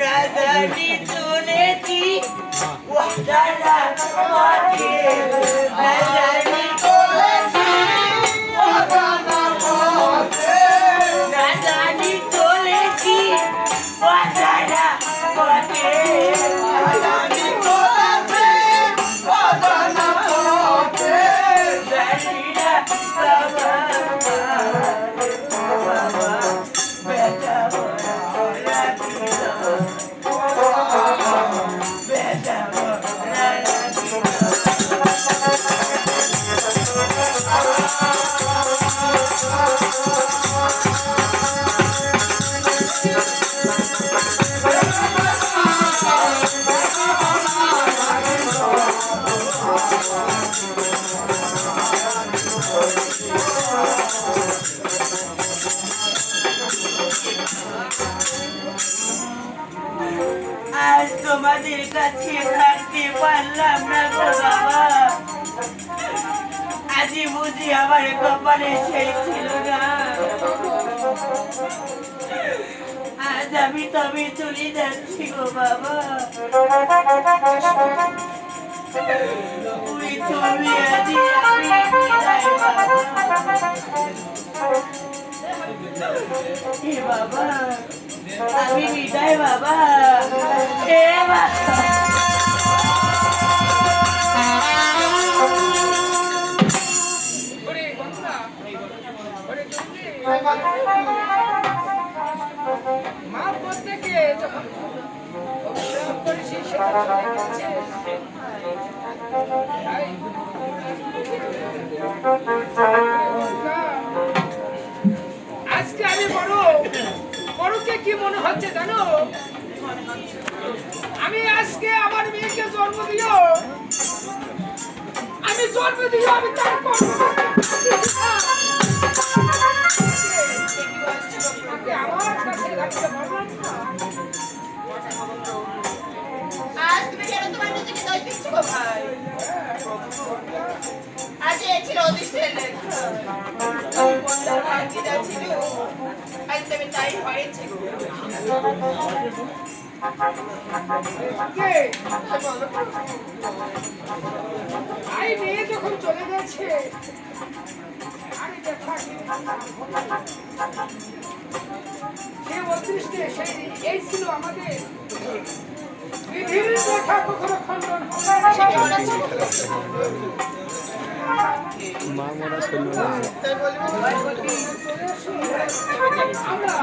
راضى لي دونتي وحدة আজ তোমাদের কাছে থাকতে পারলাম না গো বাবা আজি বুঝি আমার কপালে সেই ছিল না। আজ আমি তবে চলে যাচ্ছি গো বাবা। ওই তুমি আজি আমি বাবা। আমি বিদায় বাবা। এ বাবা। আজকে আমি বড়, বড়কে কি মনে হচ্ছে জানো? আমি আজকে আমার মেয়েকে জন্ম দিও আমি জন্ম দিও আমি তার আজ তুমি কেন তোমার নিজেকে দোষ দিচ্ছ ভাই আজ এ ছিল অদৃষ্টের লেখা ছিল আজ আই মেয়ে যখন চলে দেখা সে অদৃষ্টে সেই এই ছিল আমাদের পৃথিবীর দেখা কখনো খণ্ডন মা মরা শূন্য আমরা